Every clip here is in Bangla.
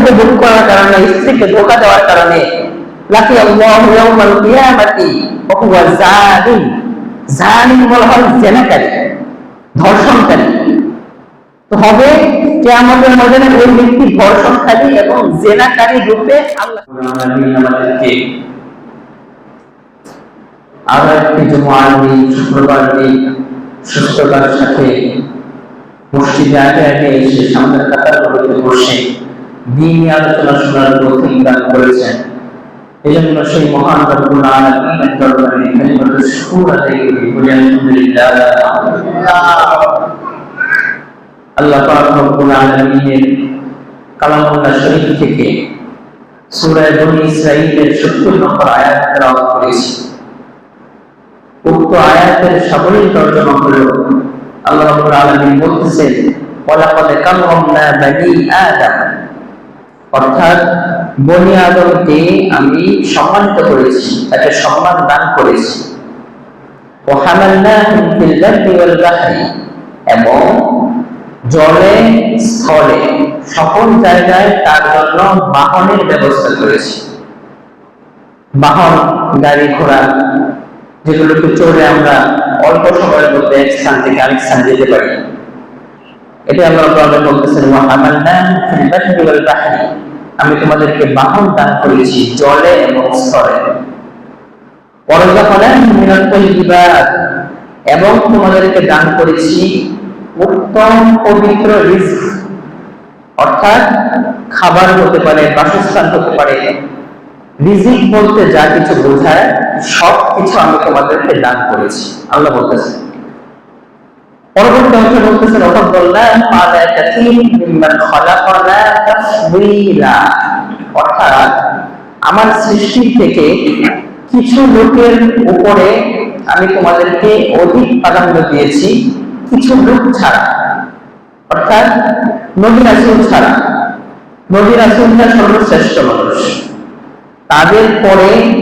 অবৈধভাবে বুক করার কারণে, স্ত্রীকে ধোকা দেওয়ার কারণে, লাকি আল্লাহু ইয়াউমাল কিয়ামাতি ওয়া হুয়া জালিম জালিম বলা জেনাকারী, ধর্ষণকারী। হবে কিয়ামতের ময়দানে ওই ব্যক্তি ধর্ষণকারী এবং জেনাকারী রূপে আল্লাহ আরও একটি জুমার দিন, শুক্রবার দিন, সুস্থতার সাথে মসজিদে আগে আগে এসে সামনের কাতারগুলোতে বসে দিন আলোচনা শোনার তৌফিক দান করেছেন। এই জন্য সেই মহান রব্বুল আলামিনের দরবারে কালিমাতু শুকর আদায় করি। বলি, আলহামদুলিল্লাহ। আল্লাহ পাক রব্বুল আলামিনের কালামুল্লাহ শরীফ থেকে সূরা বনী ইসরাঈলের 70 নম্বর আয়াত তেলাওয়াত করেছি। উক্ত আয়াতের সাবলীল তর্জমা হলো, আল্লাহ রাব্বুল আলামিন বলতেছেন, ওয়ালাকাদ কাররামনা বানি আদম। অর্থাৎ বনি আদমকে আমি সম্মানিত করেছি, তাকে সম্মান দান করেছি এবং জলে, স্থলে, সকল জায়গায় তার জন্য বাহনের ব্যবস্থা করেছি। বাহন, গাড়ি, ঘোড়া, যেগুলোকে চড়ে আমরা অল্প সময়ের মধ্যে এক স্থান থেকে আরেক স্থান যেতে পারি। এটা আল্লাহ তাআলা বলতেছেন, ওয়া হামালনা ফিল বাহরি ওয়াল বাহরি। আমি তোমাদেরকে বাহন দান করেছি জলে এবং স্থলে। এবং তোমাদেরকে দান করেছি উত্তম পবিত্র রিজক। অর্থাৎ খাবার হতে পারে, বাসস্থান হতে পারে। রিজিক বলতে যা কিছু বোঝায় সব কিছু আমি তোমাদেরকে দান করেছি। আল্লাহ বলতেছেন। পরবর্তী অর্থাৎ আমার সৃষ্টি থেকে কিছু লোকের উপরে আমি তোমাদেরকে অধিক প্রাধান্য দিয়েছি, কিছু লোক ছাড়া। অর্থাৎ নবী রাসূল ছাড়া। নবী রাসূলরা সর্বশ্রেষ্ঠ মানুষ। তাদের পরে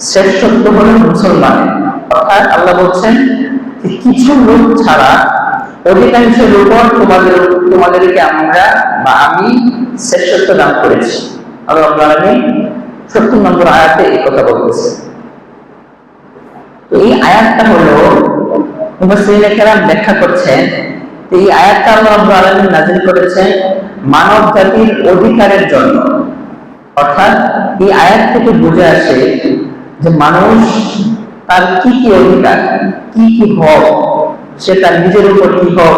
শ্রেষ্ঠত্ব হলো মুসলমান। অর্থাৎ আল্লাহ বলছেন কিছু লোক ছাড়া অধিকাংশ লোক তোমাদের, তোমাদেরকে আমরা বা আমি শ্রেষ্ঠত্ব দান করেছি। আল্লাহ আলামিন সত্তর নম্বর আয়াতে এই কথা বলতেছে। এই আয়াতটা হলো কেরাম ব্যাখ্যা করছেন এই আয়াতটা আল্লাহ রাব্বুল আলামিন নাযিল করেছেন মানব জাতির অধিকারের জন্য। অর্থাৎ এই আয়াত থেকে বুঝে আসে যে মানুষ তার কি কি অধিকার, কি কি হক, সে তার নিজের উপর কি হক,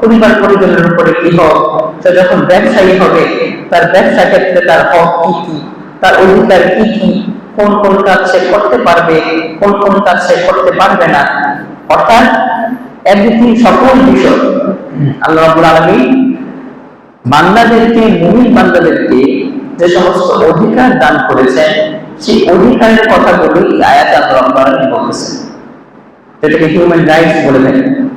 পরিবার পরিজনের উপরে কি হক, সে যখন ব্যবসায়ী হবে, তার ব্যবসা ক্ষেত্রে তার হক কি কি, তার অধিকার কি কি, কোন কোন কাজ সে করতে পারবে, কোন কোন কাজ সে করতে পারবে না। অর্থাৎ এভরিথিং সকল বিষয়। আল্লাহ রাব্বুল আলামিন বান্দাদেরকে, মুমিন বান্দাদেরকে যে সমস্ত অধিকার দান করেছেন সেই অধিকারের কথাগুলোই আয়াত আল্লাহ রাব্বুল আলামিন বলতেছেন। যেটাকে হিউম্যান রাইটস বলে থাকেন।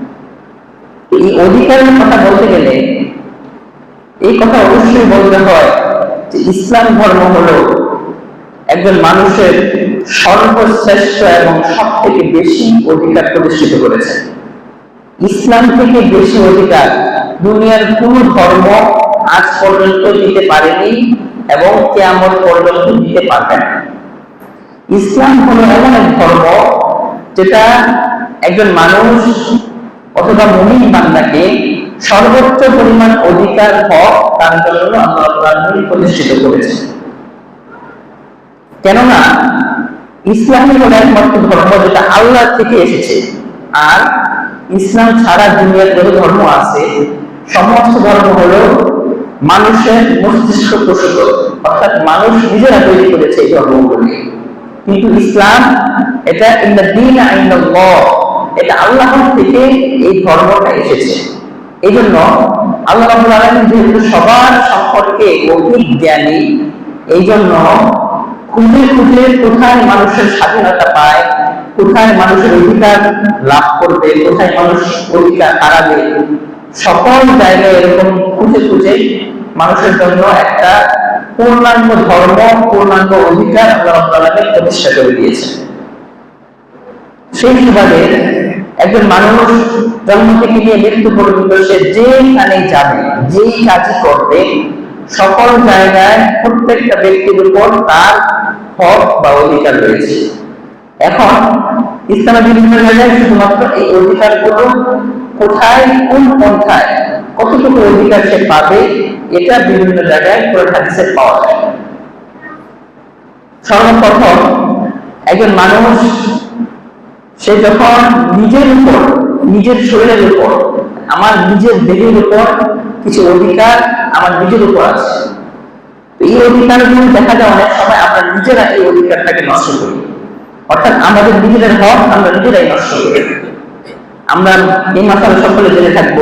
এই অধিকারের কথা বলতে গেলে এই কথা অবশ্যই বলতে হয় যে ইসলাম ধর্ম হলো একজন মানুষের সর্বশ্রেষ্ঠ এবং সব থেকে বেশি অধিকার প্রতিষ্ঠিত করেছে। ইসলাম থেকে বেশি অধিকার দুনিয়ার কোন ধর্ম আজ পর্যন্ত দিতে পারেনি এবং কেয়ামত পর্যন্ত দিতে পারবে না। ইসলাম হলো এমন এক ধর্ম যেটা একজন মানুষ অথবা মুমিন বান্দাকে সর্বোচ্চ পরিমাণ অধিকার, হক তার জন্য আল্লাহ প্রতিষ্ঠিত করেছে। কেননা, ইসলামই হলো একমাত্র ধর্ম যেটা আল্লাহ থেকে এসেছে। আর ইসলাম ছাড়া দুনিয়ার যত ধর্ম আছে। সমস্ত ধর্ম হলো মানুষের মস্তিষ্ক প্রসূত। অর্থাৎ মানুষ নিজেরা তৈরি করেছে এই ধর্মগুলোকে। কিন্তু ইসলাম, এটা এটা আল্লাহ থেকে এই ধর্মটা এসেছে। এই জন্য আল্লাহ রাবুল আলমী যেহেতু সবার সম্পর্কে অধিক জ্ঞানী এই জন্য খুঁজে খুঁজে কোথায় মানুষের স্বাধীনতা পায়, কোথায় মানুষের অধিকার লাভ করবে, কোথায় মানুষ অধিকার হারাবে, সকল জায়গায় এরকম খুঁজে খুঁজে মানুষের জন্য একটা পূর্ণাঙ্গ ধর্ম, পূর্ণাঙ্গ অধিকার আল্লাহ আলামিন প্রতিষ্ঠা করে দিয়েছেন। সেই সুবাদে একজন মানুষ জন্ম থেকে নিয়ে মৃত্যু পর্যন্ত সে যেখানে যাবে, যেই কাজই করবে, সকল জায়গায় প্রত্যেকটা ব্যক্তির উপর তার হক বা অধিকার রয়েছে। এখন ইসলামের বিভিন্ন জায়গায় শুধুমাত্র এই অধিকারগুলো কোথায়, কোন পন্থায় কতটুকু অধিকার সে পাবে, এটা বিভিন্ন জায়গায় কোরআন হাদিসে পাওয়া যায়। সর্বপ্রথম, একজন মানুষ, সে যখন নিজের উপর, নিজের শরীরের উপর, আমার নিজের দেহের উপর কিছু অধিকার আমার নিজের উপর আছে এই অধিকারগুলো দেখা যায় অনেক সময় আমরা নিজেরা এই অধিকারটাকে নষ্ট করি। অর্থাৎ আমাদের নিজেদের হক আমরা নিজেরাই নষ্ট করি। আমরা এই মাসালে সকলে জেনে থাকব।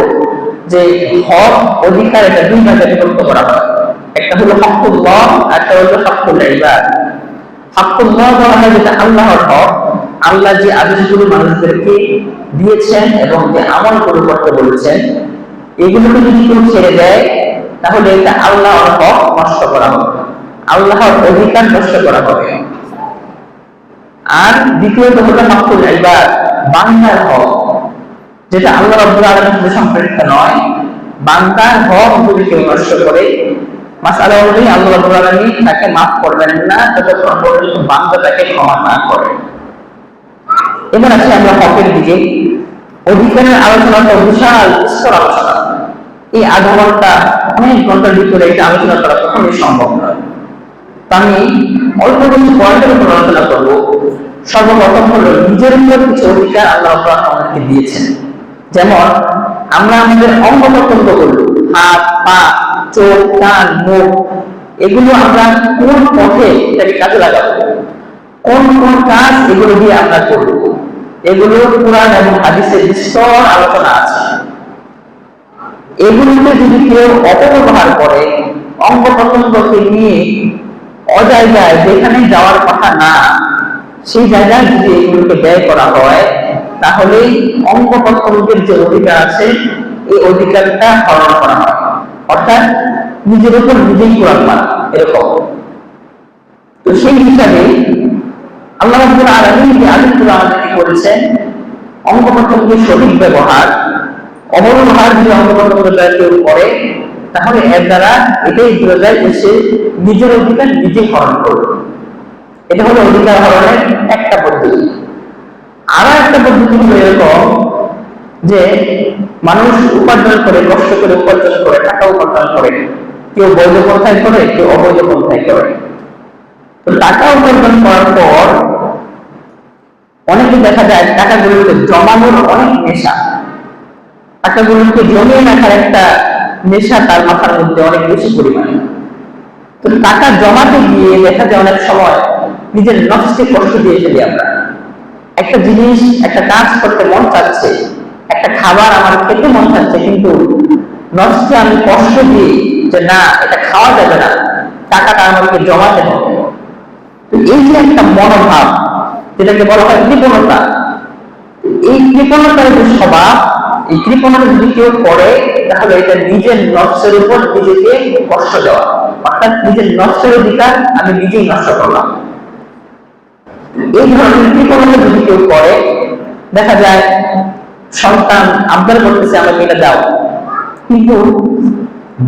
যে হক অধিকার এটা দুই ভাগে বিভক্ত করা হয়। একটা হলো হকুল্লাহ একটা হলো হকুল ইবাদ। হকুল্লাহ বলা হয় যেটা আল্লাহর হক। আল্লাহ যে আদেশগুলো মানুষদেরকে দিয়েছেন এবং যে আমল করে করতে বলেছেন, এগুলোকে যদি কেউ ছেড়ে দেয়, তাহলে এটা আল্লাহর হক নষ্ট করা হবে। আল্লাহর অধিকার নষ্ট করা হবে। আর দ্বিতীয়ত হলো হকুল ইবাদ, বান্দার হক। যেটা আল্লাহ রাব্বুল আলামিনের সাথে সম্পৃক্ত নয় বান্দার হক যদি কেউ নষ্ট করে, মাসালা অনুযায়ী আল্লাহ রাব্বুল আলামিন তাকে মাফ করবেন না, যতক্ষণ পর্যন্ত বান্দা তাকে ক্ষমা না করে। এবার আসি আমরা হকের দিকে। অধিকারের আলোচনাটা বিশাল স্তর আলোচনা। এই আধা ঘণ্টা, অনেক ঘণ্টার ভিতরে এটা আলোচনা করা কখনোই সম্ভব নয়। আমি অল্প কিছু পয়েন্টের উপর আলোচনা করব। সর্বপ্রথম হলো, নিজের উপর কিছু অধিকার আল্লাহ আমাদেরকে দিয়েছেন। যেমন আমরা আমাদের অঙ্গ প্রত্যঙ্গ করব হাত, পা, চোখ, কান, মুখ, এগুলো আমরা কোন পথে এটাকে কাজে লাগাবো? কোন কোন কাজ এগুলো দিয়ে আমরা করব? এগুলো কোরআন এবং হাদিসের বিস্তর আলোচনা আছে। এগুলোকে যদি কেউ অপব্যবহার করে, অঙ্গ প্রত্যঙ্গকে নিয়ে অজায়গায় যেখানে যাওয়ার কথা না, সেই জায়গায় যদি এগুলোকে ব্যয় করা হয় তাহলে অঙ্গ প্রত্যঙ্গের যে অধিকার আছে, এই অধিকারটা হরণ করা হয়। অর্থাৎ নিজের উপর নিজেই কোরআন মানা এরকম। তো সেই হিসাবে আল্লাহ রাব্বুল আলামিন যে আমাদেরকে করেছেন অঙ্গ প্রত্যঙ্গের সঠিক ব্যবহার যদি অঙ্গ প্রত্যঙ্গ দ্বারা কেউ করে, তাহলে এর দ্বারা এটাই বোঝা যায় যে সে নিজের অধিকার নিজেই হরণ করবে। এটা হলো অধিকার হরণের একটা আরও একটা পদ্ধতি হলো এরকম যে মানুষ উপার্জন করে, কষ্ট করে উপার্জন করে, টাকা উপার্জন করে। কেউ বৈধ পন্থায় করে, কেউ অবৈধ পন্থায় করে। তো টাকা উপার্জন করার পর অনেকে দেখা যায় টাকাগুলোকে জমানোর অনেক নেশা। টাকাগুলোকে জমিয়ে রাখার একটা নেশা তার মাথার মধ্যে অনেক বেশি পরিমাণে। তো টাকা জমাতে গিয়ে দেখা যায় অনেক সময় নিজের নফসকে কষ্ট দিয়ে ফেলি আমরা। একটা জিনিস, একটা কাজ করতে মন চাচ্ছে, একটা খাবার আমার খেতে মন চাচ্ছে, কিন্তু নফসকে আমি কষ্ট দিই যে না, এটা খাওয়া যাবে না, টাকাটা আমাকে জমাতে হবে তো এই যে একটা মনোভাব, যেটাকে বলা হয় কৃপণতা, এই কৃপণতার যে স্বভাব, এই কৃপণতা যদি কেউ করে, তাহলে এটা নিজের নকশের উপর নিজেকে কষ্ট দেওয়া। অর্থাৎ নিজের নকশের অধিকার আমি নিজেই নষ্ট করলাম। এই ধরনের কৃপণতা যদি কেউ করে, দেখা যায় সন্তান আবদার করতেছে আমাকে এটা দাও। কিন্তু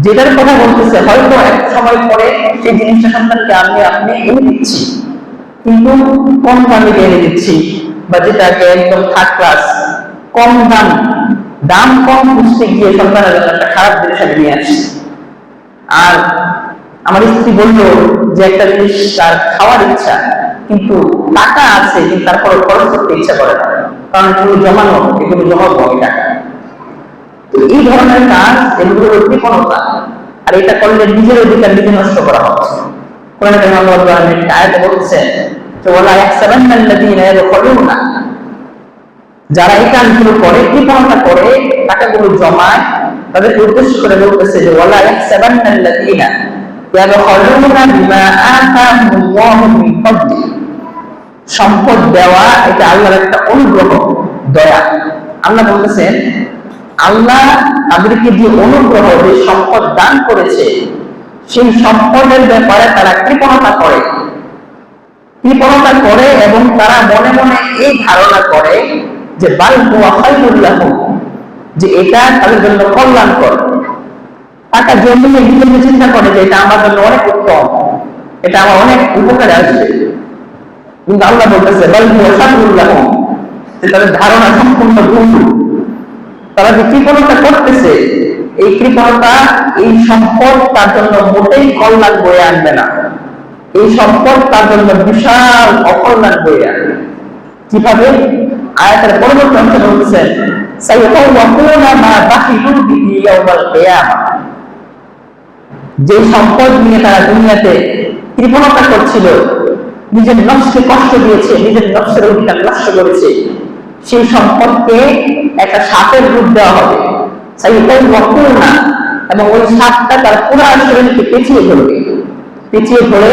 যেটার কথা বলতেছে, হয়তো এক সময় পরে সেই জিনিসটা সন্তানকে, আমি আপনি এনে দিচ্ছি। কিন্তু কম দামে এনে দিচ্ছি, বা যেটাকে একদম থার্ড ক্লাস কম দাম দাম কম বুঝতে গিয়ে সন্তানের একটা খারাপ জিনিস আমি নিয়ে আসছি। আর আমার স্ত্রী বলল যে, একটা জিনিস তার খাওয়ার ইচ্ছা কিন্তু টাকা আছে, কিন্তু তারপর খরচ করতে ইচ্ছা করে না। কারণ এগুলো জমানো এগুলো জমাবো আমি টাকা। তো এই ধরনের কাজ এগুলো হলো কৃপণতা আর এটা করলে নিজের অধিকার নিজে নষ্ট করা হচ্ছে কোরআন কারীম আল্লাহ আয়াতে ইয়াদখুলুনা। যারা এই কাজগুলো করে কৃপণতা করে, টাকাগুলো জমায়, তাদের উদ্দেশ্য করে বলতেছে যে ওয়ালা ইয়াহসাবান্না আল্লাযীনা ইয়াদখুলুনা বিমা আতাহুমুল্লাহু সম্পদ দেওয়া এটা আল্লাহর একটা অনুগ্রহ, দয়া। আল্লাহ বলতেছেন, আল্লাহ তাদেরকে যে অনুগ্রহ, যে সম্পদ দান করেছে, সেই সম্পদের ব্যাপারে তারা কৃপণতা করে। কৃপণতা করে এবং তারা মনে মনে এই ধারণা করে যে, বাল খায়রুল যে এটা তাদের জন্য কল্যাণকর। টাকা জমিয়ে নিজেকে চিন্তা করে যে, এটা আমার জন্য অনেক উত্তম, এটা আমার অনেক উপকারে আসবে। কিন্তু আল্লাহ বলতেছে তাদের ধারণা সম্পূর্ণ ভুল। তারা যে কৃপণতা করতেছে, এই কৃপণতা, এই সম্পদ তার জন্য মোটেই কল্যাণ বয়ে আনবে না। এই সম্পদ তার জন্য বিশাল অকল্যাণ বয়ে আনবে। কীভাবে? আয়াতের পরবর্তী অংশে বলতেছেন যে সম্পদ নিয়ে তারা দুনিয়াতে কৃপণতা করছিল নিজের নকশকে কষ্ট দিয়েছে, নিজের নকশের অধিকার নষ্ট করেছে। সেই সম্পদকে একটা সাপের রূপ দেওয়া হবে। সাইকেল না এবং ওই সাপটা তার পুরো শরীরকে পেঁচিয়ে ধরবে। পেঁচিয়ে ধরে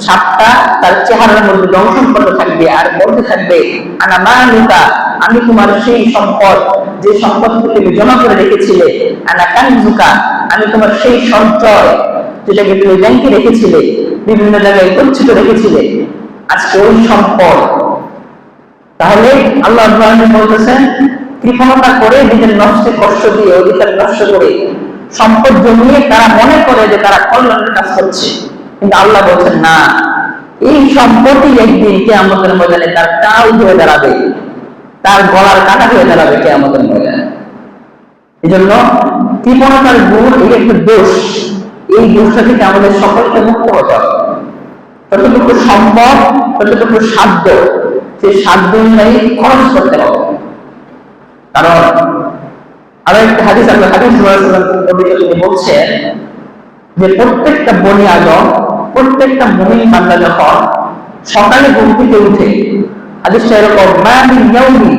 সাপটা তার চেহারার মধ্যে দংশন করতে থাকবে, আর বলতে থাকবে, আনা মানুকা আমি তোমার সেই সম্পদ, যে সম্পদকে তুমি জমা করে রেখেছিলে, আনা কানজুকা, আমি তোমার সেই সঞ্চয়, যেটাকে তুমি ব্যাংকে রেখেছিলে, বিভিন্ন জায়গায় গচ্ছিত রেখেছিলে আজকে ওই সম্পদ? তাহলে আল্লাহ ইব্রাহিম বলতেছেন, কৃপণতা করে নিজের নষ্টে কষ্ট দিয়ে অধিকার নষ্ট করে সম্পদ জমিয়ে তারা মনে করে যে তারা কল্যাণের কাজ করছে। কিন্তু আল্লাহ বলছেন, না, এই সম্পত্তি একদিন কে আমাদের ময়দানে তার কাউ হয়ে দাঁড়াবে। তার গলার কাটা হয়ে দাঁড়াবে কে আমাদের ময়দানে। এই জন্য কৃপণতার গুণ এই একটা দোষ। এই দোষটা থেকে আমাদের সকলকে মুক্ত হতে হবে। যতটুকু সম্ভব ততটুকু সাধ্য, সেই সাধ্য অনুযায়ী খরচ করতে হবে। কারণ আরও একটা হাদিস আমরা হাদিস বলছেন যে প্রত্যেকটা বনি আদম, প্রত্যেকটা মহিন বান্দা যখন সকালে ঘুম থেকে উঠে হাদিসটা এরকম, মা ইয়াউমি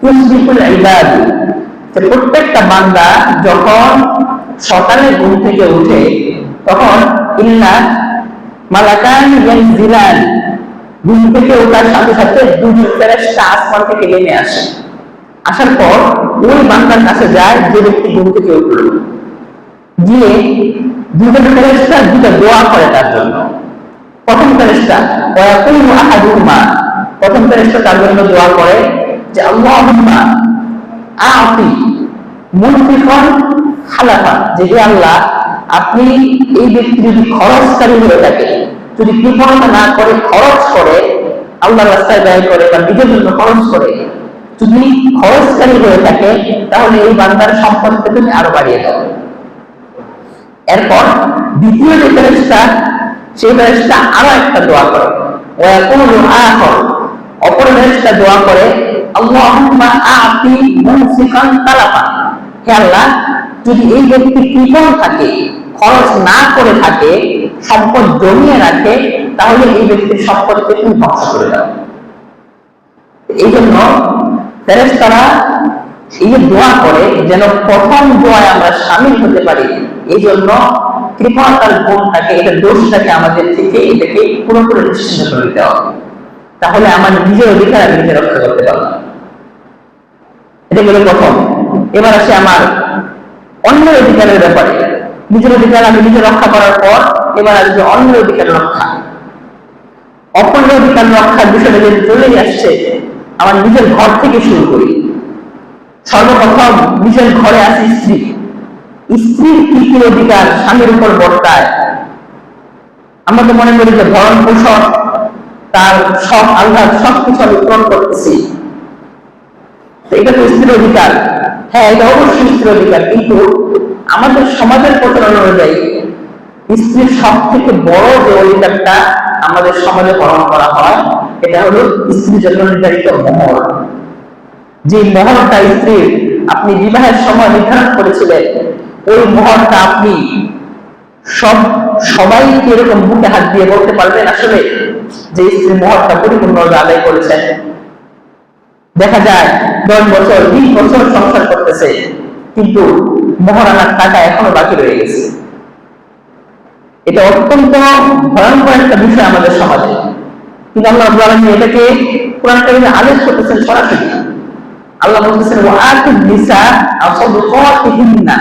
তুসবিহুল ইবাদ যে প্রত্যেকটা বান্দা যখন সকালে ঘুম থেকে উঠে, তখন ইল্লা মালাকান ইয়ানজিলান ঘুম থেকে ওঠার সাথে সাথে দুজন ফেরেশতা আসমান থেকে নেমে আসে। আসার পর ওই বান্দার কাছে যায় যে ব্যক্তি ঘুম থেকে উঠল। গিয়ে দুজন ফেরেশতা দুটো দোয়া করে তার জন্য। প্রথম ফেরেশতা, ওয়াকুলু আহাদুহুমা। প্রথম ফেরেশতা তার জন্য দোয়া করে যে, আল্লাহুম্মা আতি মুনফিকন খালাফা যে হে আল্লাহ আপনি এই ব্যক্তি যদি খরচকারী হয়ে থাকে, যদি কৃপণতা না করে খরচ করে আল্লাহ রাস্তায় ব্যয় করে বা নিজের জন্য খরচ করে, যদি খরচকারী হয়ে থাকে, তাহলে এই বান্দার সম্পদকে তুমি আরও বাড়িয়ে দাও। এরপর দ্বিতীয় যে ফেরেশতা, সেই ফেরেশতা আরও একটা দোয়া করে। অপর ফেরেশতা দোয়া করে, আল্লাহুম্মা আতি মুনফিকান তালাফা হে আল্লাহ যদি এই ব্যক্তি কৃপণ থাকে, খরচ না করে থাকে, সম্পদ জমিয়ে রাখে, তাহলে এই ব্যক্তির সম্পদকে তুমি ধ্বংস করে দাও। এই জন্য ফেরেশতারা এই যে দোয়া করে, যেন প্রথম দোয়ায় আমরা সামিল হতে পারি, এই জন্য কৃপণতার গুণটাকে এটা দোষটাকে আমাদের থেকে এটাকে পুরোপুরি নিশ্চিন্ত করে দিতে হবে। তাহলে আমার নিজের অধিকার আমি নিজে রক্ষা করতে পারব এটা গেল প্রথম। এবার আসে আমার অন্যের অধিকারের ব্যাপারে। নিজের অধিকার আমি নিজে রক্ষা করার পর এবার আসবে অন্যের অধিকার রক্ষা। অপরের অধিকার রক্ষার বিষয়টা যদি চলেই আসছে, আমার নিজের ঘর থেকে শুরু করি। সর্বপ্রথম নিজের ঘরে আছে স্ত্রী। স্ত্রীর কি কি অধিকার স্বামীর উপর বর্তায়? আমরা তো মনে করি যে ভরণ পোষণ তার সব আল্লাহ সবকিছু আমি পূরণ করতেছি। এটা তো স্ত্রীর অধিকার। হ্যাঁ এটা অবশ্যই স্ত্রীর অধিকার, কিন্তু আমাদের সমাজের প্রচলন অনুযায়ী স্ত্রীর সব থেকে বড় যে অধিকারটা আমাদের সমাজে পালন করা হয়, এটা হলো স্ত্রীর জন্য নির্ধারিত যে স্ত্রীর, আপনি বিবাহের সময় নির্ধারণ করেছিলেন, ওই মহরটা আপনি সব সবাই এরকম বুকে হাত দিয়ে বলতে পারবেন আসলে যে স্ত্রী মহরটা পরিপূর্ণভাবে আদায় করেছেন। দেখা যায় দশ বছর, বিশ বছর সংসার করতেছে, কিন্তু মহারানার টাকা এখনও বাকি রয়ে গেছে। এটা অত্যন্ত ভয়ঙ্কর একটা বিষয় আমাদের সমাজে। কিন্তু আল্লাহ আলামিন এটাকে কোরআন আদেশ করতেছেন সরাসরি। আল্লাহ বলতেছেন ওয়া আতু নিসা আসাদুকাতিহিন্না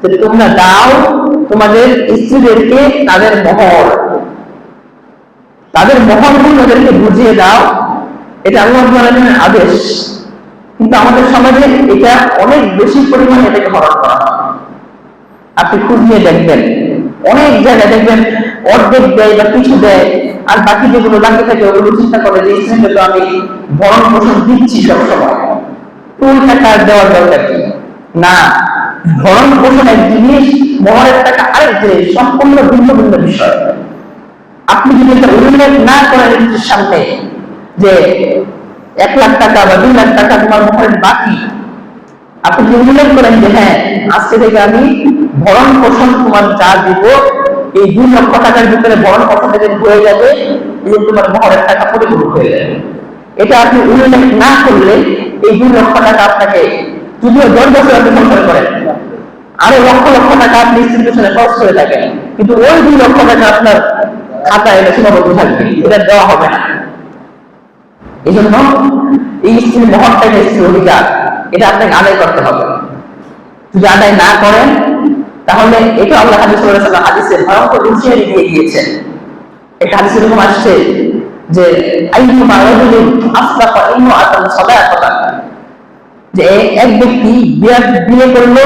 যে তোমরা দাও তোমাদের স্ত্রীদেরকে তাদের মহর। তাদের মহরগুলো তাদেরকে বুঝিয়ে দাও এটা আল্লাহ রাব্বুল আদেশ, কিন্তু আমাদের সমাজে এটা অনেক বেশি পরিমাণে এটাকে হরণ করা আপনি খোঁজ নিয়ে দেখবেন, অনেক জায়গায় দেখবেন অর্ধেক দেয় বা কিছু দেয়, আর বাকি যেগুলো বাকি থাকে ওগুলো চিন্তা করে যে স্ত্রীকে তো আমি ভরণ পোষণ দিচ্ছি সবসময়। তো টাকা দেওয়ার দরকার কি? না, ভরণ পোষণ এক জিনিস মহরের টাকা আরেক জিনিস সম্পূর্ণ ভিন্ন ভিন্ন বিষয়। আপনি যদি এটা উল্লেখ না করেন সামনে যে এক লাখ টাকা বা দুই লাখ টাকা তোমার মহরের বাকি। আপনি যদি উল্লেখ করেন যে হ্যাঁ আজকে থেকে আমি ভরণ পোষণ তোমার যা দিব, এই দুই লক্ষ টাকার ভিতরে ভরণ পোষণ থেকে হয়ে যাবে এবং তোমার মহরের টাকা পরিপূর্ণ হয়ে যাবে। এটা আপনি উল্লেখ না করলে এই দুই লক্ষ টাকা আপনাকে যদিও দশ বছর আপনি সংসার করেন, আরও লক্ষ লক্ষ টাকা আপনি পেছনে খরচ করে থাকেন, কিন্তু ওই দুই লক্ষ টাকা আপনার খাতায় এটা সীমাবদ্ধ থাকবে, এটা দেওয়া হবে না। এই জন্য এই স্ত্রীর মহত্বটা স্ত্রীর অধিকার, এটা আপনাকে আদায় করতে হবে। যদি আদায় না করেন, তাহলে এটা আল্লাহ হাদিস সাল্লাল্লাহু হাদিসে ভয়ঙ্কর হুঁশিয়ারি দিয়ে দিয়েছেন। একটা হাদিস এরকম আসছে যে যে এক ব্যক্তি বিয়ে বিয়ে করল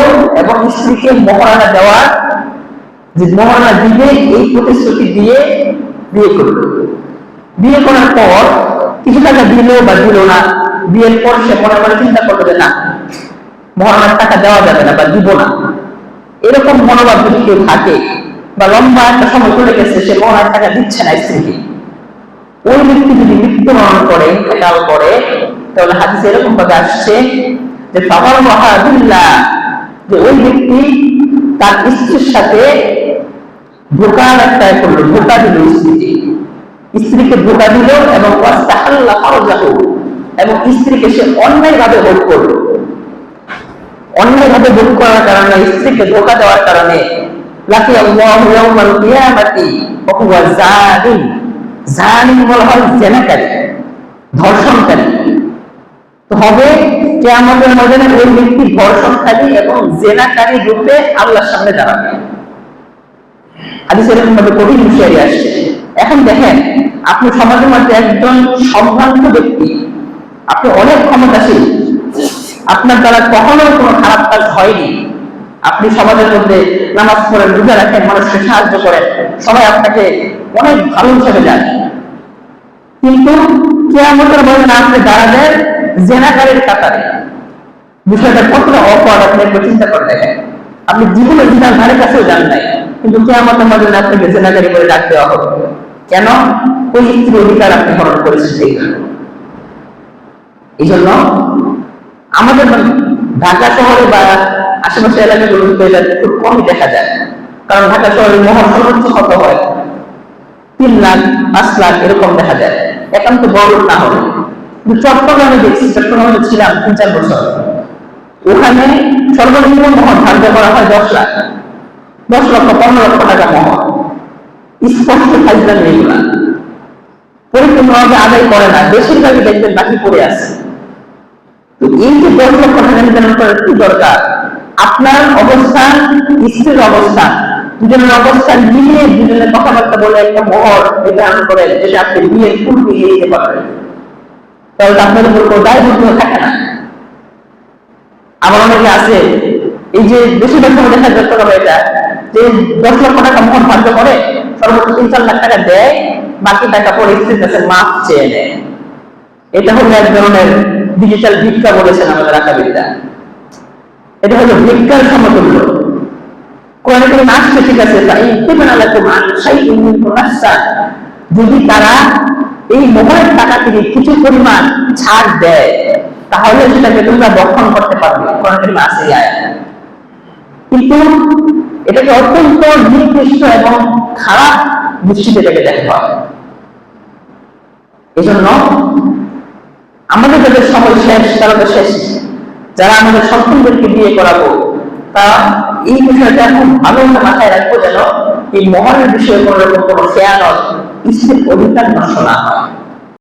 এবং স্ত্রীকে মহারানা দেওয়ার, যে মহারানা দিবে, এই প্রতিশ্রুতি দিয়ে বিয়ে করল। বিয়ে করার পর কিছু টাকা দিল বা দিল না, বিয়ের পর সে মনে মনে চিন্তা করল যে না মহারানার টাকা দেওয়া যাবে না বা দিব না। এরকম মনোভাব যদি কেউ থাকে বা লম্বা একটা সময় চলে গেছে, সে মহারানার টাকা দিচ্ছে না স্ত্রীকে। ওই ব্যক্তি যদি মৃত্যুবরণ করে ইন্তেকাল করে, তাহলে হাদিসে এরকম ভাবে আসছে যে সবার মহাদুল্লাহ যে ওই ব্যক্তি তার স্ত্রীর সাথে ধোকার একটা করল ধোকা দিল স্ত্রীকে। স্ত্রীকে ধোকা দিল এবং এবং স্ত্রীকে সে অন্যায় ভাবে ভোগ করল। অন্যায় ভাবে ভোগ করার কারণে, স্ত্রীকে ধোকা দেওয়ার কারণে ধর্ষণকারী। হবে কেয়ামতের ময়দানে ওই ব্যক্তি ধর্ষণকারী এবং জেনাকারী রূপে আল্লাহর সামনে দাঁড়াবে। হাদিস এরকম ভাবে কঠিন হুঁশিয়ারি আসছে। এখন দেখেন আপনি সমাজের মধ্যে একজন সম্ভ্রান্ত ব্যক্তি। আপনি অনেক ক্ষমতাশীল। আপনার দ্বারা কখনো কোনো খারাপ কাজ হয়নি। আপনি সমাজের মধ্যে নামাজ পড়েন রোজা রাখেন, মানুষকে সাহায্য করেন। সবাই আপনাকে অনেক ভালো হিসেবে জানে। কিন্তু কেয়ামতের ময়দানে আপনি দাঁড়াবেন জেনাকারের কাতারে। বিষয়টা কতটা অপরাধ, আপনি একবার চিন্তা করে দেখেন। আপনি জীবনে জিনার ধারে কাছেও যান নাই। কিন্তু কেয়ামতের ময়দানে আপনাকে জেনাকারি করে ডাক দেওয়া হবে। কেন? ওই স্ত্রীর অধিকার আপনি হরণ করেছেন এই জন্য। আমাদের ঢাকা শহরে বা আশেপাশে এলাকাগুলোতে এটা খুব কমই দেখা যায়। কারণ ঢাকা শহরে মহা সর্বোচ্চ কত হয়? তিন লাখ, পাঁচ লাখ এরকম দেখা যায়। একান্ত বড় না হলে। চট্টগ্রামে দেখছি, চট্টগ্রামে ছিলাম তিন চার বছর। ওখানে সর্বনিম্ন মহৎ ধার্য করা হয় দশ লাখ। দশ লক্ষ, পনেরো লক্ষ টাকা মহৎ স্পষ্ট ফাইজলাম এগুলা পরিপূর্ণভাবে আদায় করে না বেশিরভাগই দেখবেন বাকি পড়ে আছে তো এই যে দশ লক্ষ টাকা নির্ধারণ করার কি দরকার আপনার অবস্থান স্ত্রীর অবস্থান দুজনের অবস্থান মিলিয়ে দুজনের কথাবার্তা বলে একটা মোহর নির্ধারণ করে যেটা আপনি বিয়ের মিলিয়ে দিতে পারবেন তাহলে তো আপনাদের উপর কোনো দায়বদ্ধ থাকে না আবার অনেকে আছে এই যে বেশিরভাগ সময় দেখা যাচ্ছে এটা যে দশ লক্ষ টাকা মোহন ধার্য করে তিন চার লাখ টাকা দেয়, বাকি টাকা পরে স্ত্রীর কাছে চেয়ে নেয়। এটা হলো এক ধরনের ডিজিটাল ভিক্ষা বলেছেন আমাদের এটা হলো ভিক্ষার সমতুল্য। আসছে, ঠিক আছে যদি তারা এই মোহরের টাকা থেকে কিছু পরিমাণ ছাড় দেয়, তাহলে সেটাকে তোমরা বক্ষণ করতে পারবে। কোরআন এই আয়াত। কিন্তু এটাকে অত্যন্ত নির্দিষ্ট এবং খারাপ দৃষ্টিতে এটাকে দেখা হয়। এজন্য আমাদের যাদের সময় শেষ, তারা তো শেষ। যারা আমাদের সন্তানদেরকে বিয়ে করাবো তা এই বিষয়টা খুব ভালো করে মাথায় রাখব যেন এই মহানের বিষয়ে কোনো রকম কোনো খেয়াল স্ত্রীর অধিকার নষ্ট না হয়।